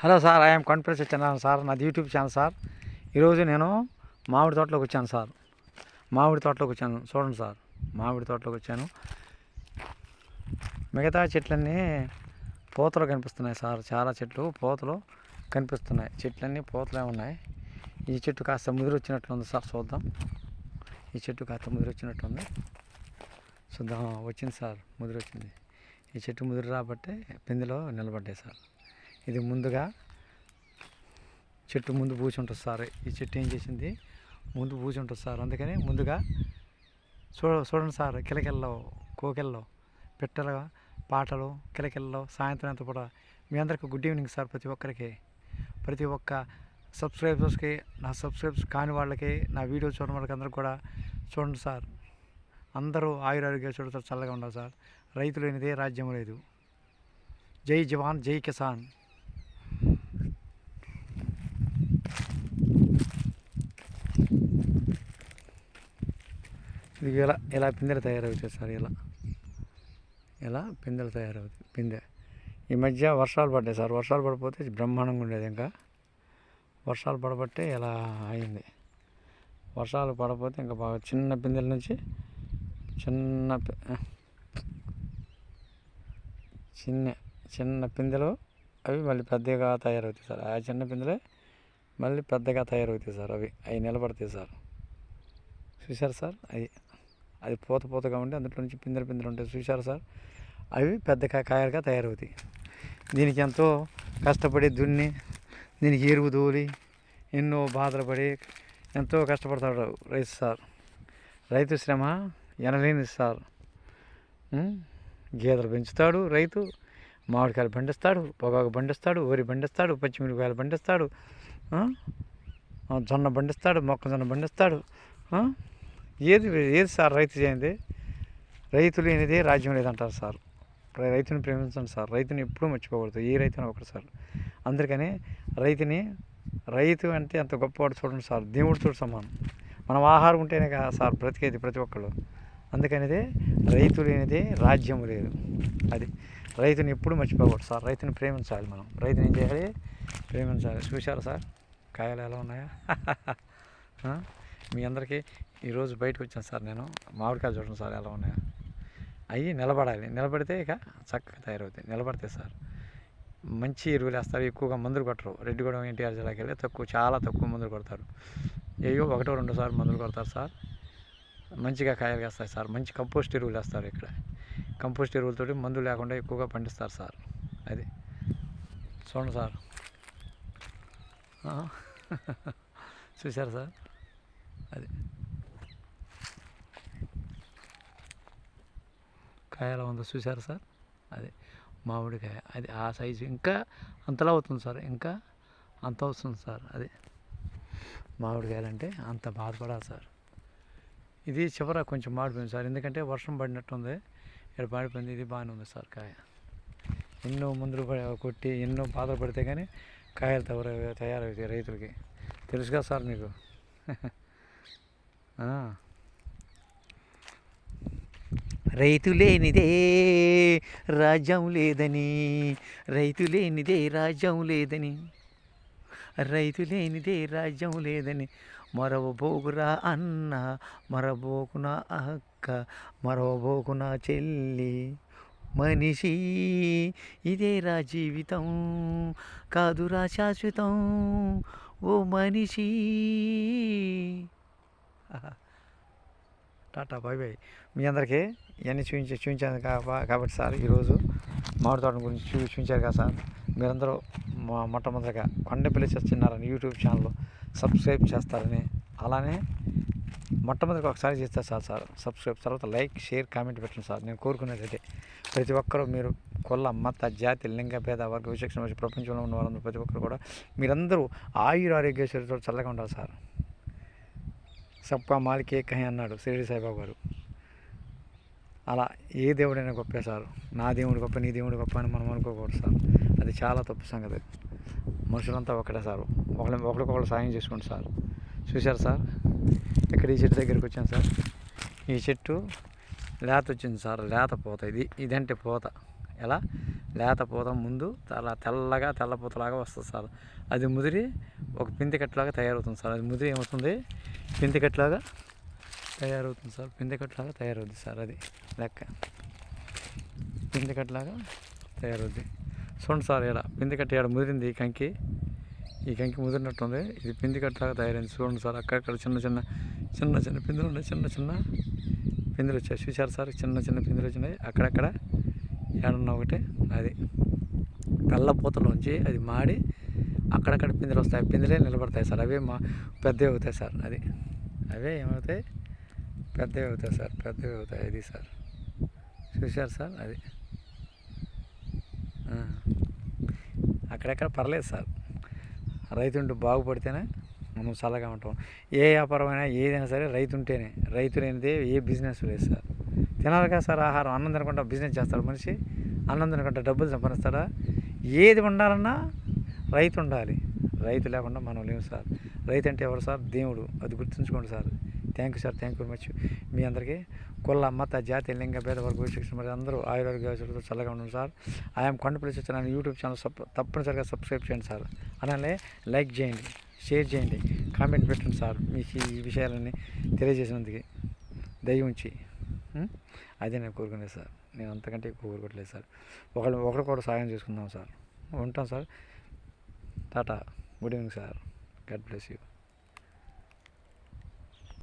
Hello sir I'm conference channel sir నాది YouTube channel sir. ఈరోజు నేను మామిడి తోటలోకి వచ్చాను సార్. మామిడి తోటలోకి వచ్చాను చూడండి సార్ మామిడి తోటలోకి వచ్చాను. మిగతా చెట్లన్నీ పూతలు కనిపిస్తున్నాయి సార్ చాలా చెట్లు పూతలు కనిపిస్తున్నాయి. చెట్లన్నీ పూతలే ఉన్నాయి. ఈ చెట్టు కాస్త ముదిరి వచ్చినట్లుంది సార్ చూద్దాం. ఈ చెట్టు కాస్త ముదిరొచ్చినట్టుంది చూద్దాం వచ్చింది సార్ ముదిరి వచ్చింది. ఈ చెట్టు ముదిరి రాబట్టే పిందిలో నిలబడ్డాయి సార్. ఇది ముందుగా చెట్టు ముందు పూచి ఉంటుంది సార్. ఈ చెట్టు ఏం చేసింది? ముందు పూచి ఉంటుంది సార్. అందుకని ముందుగా చూడ చూడండి సార్ కిలకిల్లో కోకెళ్ళలో పిట్టలు పాటలు కిలకిల్లో సాయంత్రం అంతా కూడా మీ అందరికీ గుడ్ ఈవినింగ్ సార్ ప్రతి ఒక్కరికి. ప్రతి ఒక్క సబ్స్క్రైబర్స్కి నా సబ్స్క్రైబ్స్ కాని వాళ్ళకి నా వీడియో చూడడం వాళ్ళకి అందరికి కూడా చూడండి సార్. అందరూ ఆయురారోగ్య చూడతారు చల్లగా ఉండాలి సార్. రైతు లేనిదే రాజ్యం లేదు. జై జవాన్ జై కిసాన్. ఇది ఇలా ఇలా పిందెలు తయారవుతాయి సార్ ఇలా ఇలా పిందెలు తయారవుతాయి? పిందె. ఈ మధ్య వర్షాలు పడ్డాయి సార్. వర్షాలు పడిపోతే బ్రహ్మాండంగా ఉండేది ఇంకా. వర్షాలు పడబట్టే ఇలా అయింది. వర్షాలు పడపోతే ఇంకా బాగా చిన్న పిందెల నుంచి చిన్న చిన్న చిన్న పిందెలు అవి మళ్ళీ పెద్దగా తయారవుతాయి సార్. ఆ చిన్న పిందెలే మళ్ళీ పెద్దగా తయారవుతాయి సార్ అవి. అవి నిలబడతాయి సార్. చూశారు సార్? అవి అది పూత పూతగా ఉండి అందులో నుంచి పిందెలు పిందెలు ఉంటాయి. చూశారు సార్? అవి పెద్ద కాయలుగా తయారవుతాయి. దీనికి ఎంతో కష్టపడి దున్ని దీనికి ఎరువు తోలి ఎన్నో బాధలు పడి ఎంతో కష్టపడతాడు రైతు సార్. రైతు శ్రమ ఎనలేని సార్. గేదెలు పెంచుతాడు రైతు మామిడికాయలు పండిస్తాడు పొగాకు పండిస్తాడు వరి పండిస్తాడు పచ్చిమిరపకాయలు పండిస్తాడు జొన్న పండిస్తాడు మొక్కజొన్న పండిస్తాడు ఏది ఏది సార్ రైతు చేయండి రైతు లేనిదే రాజ్యం లేదంటారు సార్. రైతుని ప్రేమించండి సార్. రైతుని ఎప్పుడూ మర్చిపోకూడదు. ఏ రైతుని ఒకటి సార్. అందుకని రైతుని రైతు అంటే అంత గొప్పవాడు చూడండి సార్. దేవుడితో సమానం. మనం ఆహారం ఉంటేనే కదా సార్ బ్రతికేది ప్రతి ఒక్కళ్ళు. అందుకనిదే రైతు లేనిదే రాజ్యం లేదు. అది. రైతుని ఎప్పుడు మర్చిపోకూడదు సార్. రైతుని ప్రేమించాలి మనం. రైతుని ఏం చేయాలి? ప్రేమించాలి. చూశారు సార్? కాయలు ఎలా ఉన్నాయా? మీ అందరికీ ఈరోజు బయటకు వచ్చాను సార్ నేను. మామిడికాయలు చూడండి సార్ ఎలా ఉన్నాయా. అవి నిలబడాలి. నిలబడితే ఇక చక్కగా తయారవుతాయి. నిలబడితే సార్. మంచి ఎరువులు వేస్తారు. ఎక్కువగా మందులు కొట్టరు. రెడ్డిగూడెం ఎన్టీఆర్ జిల్లాకి వెళ్ళి తక్కువ చాలా తక్కువ మందులు కొడతారు. ఏయో ఒకటో రెండు సార్లు మందులు కొడతారు సార్. మంచిగా కాయలు వేస్తాయి సార్. మంచి కంపోస్ట్ ఎరువులు వేస్తారు ఇక్కడ. కంపోస్ట్ ఎరువులతోటి మందులు లేకుండా ఎక్కువగా పండిస్తారు సార్. అది. చూడండి సార్. ఆ. చూశారు సార్? అది. కాయ ఎలా ఉందో చూసారా సార్? అది మామిడికాయ. అది ఆ సైజు. ఇంకా అంతలా అవుతుంది సార్. ఇంకా అంత వస్తుంది సార్. అది మామిడికాయలు అంటే అంత బాధపడాలి సార్. ఇది చివర కొంచెం మాడిపోయింది సార్. ఎందుకంటే వర్షం పడినట్టుంది. ఇక్కడ మాడిపోయింది. ఇది బాగానే ఉంది సార్ కాయ. ఎన్నో మందులు కొట్టి ఎన్నో బాధలు పడితే కానీ కాయలు తవర తయారవుతాయి రైతులకి. తెలుసు కదా సార్ మీకు? ఆ. రైతు లేనిదే రాజ్యం లేదని రైతు లేనిదే రాజ్యం లేదని రైతు లేనిదే రాజ్యం లేదని. మరవబోకురా అన్న మరబోకునా అక్క మరవబోకున చెల్లి. మనిషి ఇదేరా జీవితం కాదురా శాశ్వతం. ఓ మనిషి. ఆహా. టాటా బాయ్ బాయ్ మీ అందరికీ ఇవన్నీ చూపించి చూపించాను కాబట్టి సార్ ఈరోజు మామిడి తోటల గురించి చూ చూపించారు కదా సార్. మీరందరూ మా మొట్టమొదటిగా Kondapalli Satyanarayana YouTube channel subscribe చేస్తారని అలానే మొట్టమొదటిగా ఒకసారి చేస్తారు సార్ సార్. సబ్స్క్రైబ్ తర్వాత లైక్ షేర్ కామెంట్ పెట్టండి సార్. నేను కోరుకునేది ప్రతి ఒక్కరూ మీరు కుల మత జాతి లింగ భేద వర్గ విశేషం వచ్చి ప్రపంచంలో ఉన్న వారందరూ ప్రతి ఒక్కరు కూడా మీరందరూ ఆయుర ఆరోగ్యశ్వరితో చల్లగా ఉండాలి సార్. సబ్కా మాలికే కహే అన్నాడు షిరిడి సాయిబాబు గారు. అలా ఏ దేవుడైనా గొప్పే సార్. నా దేవుడు గొప్ప నీ దేవుడు గొప్ప అని మనం అనుకోకూడదు సార్. అది చాలా తప్పు సంగతి. మనుషులంతా ఒకటే సార్. ఒకరి ఒకరికొకరు సాయం చేసుకోండి సార్. చూశారు సార్? ఇక్కడ ఈ చెట్టు దగ్గరికి వచ్చాను సార్. ఈ చెట్టు లేత వచ్చింది సార్. లేత పోత ఇది. ఇదంటే పోత. ఎలా? లేత పూత ముందు చాలా తెల్లగా తెల్ల పూతలాగా వస్తుంది సార్. అది ముదిరి ఒక పిండి తయారవుతుంది సార్. అది ముదిరి ఏమవుతుంది? పిండి తయారవుతుంది సార్. పిందికట్లాగా తయారవుద్ది సార్ అది. లెక్క. పిందికట్లాగా తయారవుద్ది. చూడండి సార్ ఇక్కడ పిందికట్ట ఇక్కడ ముదిరింది ఈ కంకి. ఈ కంకి ముదిరినట్టుంది. ఇది పిందికట్లాగా తయారైంది. చూడండి సార్ అక్కడక్కడ చిన్న చిన్న చిన్న చిన్న పిందులు ఉన్నాయి. చిన్న చిన్న పిందులు వచ్చాయి. చూశారు సార్? చిన్న చిన్న పిందులు వచ్చినాయి. అక్కడక్కడ ఏడన్నా ఒకటి అది. కళ్ళ అది మాడి అక్కడక్కడ పిందెలు వస్తాయి. పిందెలే నిలబడతాయి సార్. అవే మా పెద్దవి అవుతాయి సార్. అది. అవే ఏమవుతాయి? పెద్దవి అవుతాయి సార్. పెద్దవి అవుతాయి. అది సార్. చూశారు సార్? అది. అక్కడెక్కడ పర్లేదు సార్. రైతుంటూ బాగుపడితేనే మనం చల్లగా ఉంటాం. ఏ వ్యాపారమైనా ఏదైనా సరే రైతు ఉంటేనే రైతు లేనిదే ఏ బిజినెస్ లేదు సార్. తినాలి కదా సార్ ఆహారం అన్నం తినకుండా బిజినెస్ చేస్తాడు మనిషి అన్నం తినకుండా డబ్బులు సంపాదిస్తాడా? ఏది ఉండాలన్నా రైతు ఉండాలి. రైతు లేకుండా మనం లేము సార్. రైతు అంటే ఎవరు సార్? దేవుడు. అది గుర్తుంచుకోండి sir. Thank you sir thank you very much మీ అందరికీ కుల మత జాతి లింగ భేద వర్గ శిక్షణ మరి అందరూ ఆయుర్వేద ఆరోగ్యాలతో చల్లగా ఉండండి సార్. ఐఎమ్ కొండపల్లి వచ్చిన యూట్యూబ్ ఛానల్ సబ్ తప్పనిసరిగా సబ్స్క్రైబ్ చేయండి సార్. అలానే లైక్ చేయండి షేర్ చేయండి కామెంట్ పెట్టండి సార్. మీకు ఈ విషయాలన్నీ తెలియజేసినందుకు దయ ఉంచి. అదే నేను కోరుకునేది సార్. నేను అంతకంటే ఎక్కువ కోరుకోవట్లేదు సార్. ఒకళ్ళు ఒకరికొకరు సాయం చేసుకుందాం సార్. ఉంటాం sir. Tata. Good evening sir. God bless you.